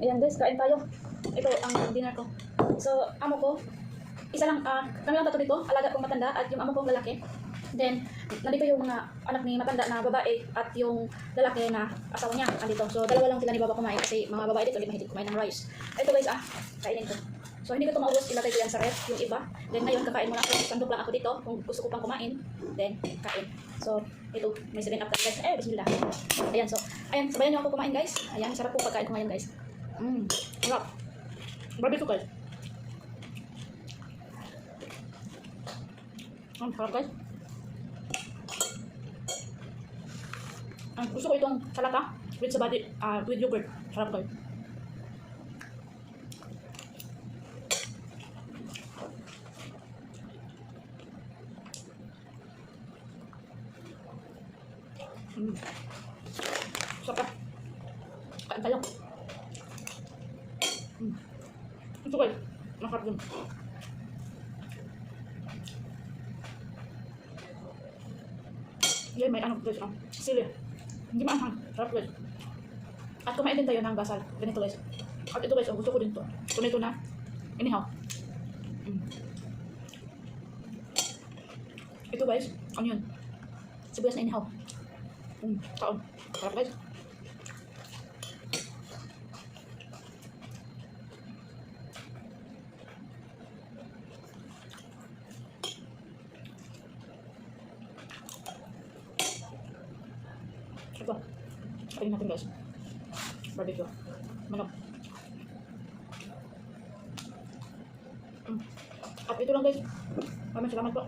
Ayan guys, kain tayo. Ito ang dinner ko. So, amo ko, isa lang, ah, kami lang tatlo dito, alaga kong matanda at yung amo kong lalaki. Then, nandito yung mga anak ni matanda na babae at yung lalaki na asawa niya andito. So, dalawa lang sila ni Baba kumain kasi mga babae dito, hindi kumain ng rice. Ito guys, ah, kainin ko. So, hindi ko ito maubos, ilagay ko yan sa ref, yung iba. Then, ngayon, kakain muna ako. Sandok lang ako dito. Kung gusto ko pang kumain, then, kain. So, ito, may 7 up guys. Eh, bismillah. Ayan, so, ayan, sabayan niyo ako kumain guys. Ayan, sarap po pagkain ko ngayon guys. Mmm, sarap. Barbecue guys. Ang sarap guys. Ang gusto ko itong salata with sa body, ah with yogurt. Sarap guys. Mm. Sarap. Kain tayo. Mm. Ito guys. Masarap din. Yan, may ano guys, ah, sili. Hindi maanghang. Sarap guys. At kumain din tayo ng basal. Ganito guys. At ito guys, oh, gusto ko din to. Tomato na. Anyhow. Mm. Ito guys, onion. Sibuyas na anyhow. Mm, taon. Sarap guys. Ito. Kain natin guys. Barbecue. Manok. Mm. At ito lang guys. Maraming salamat po.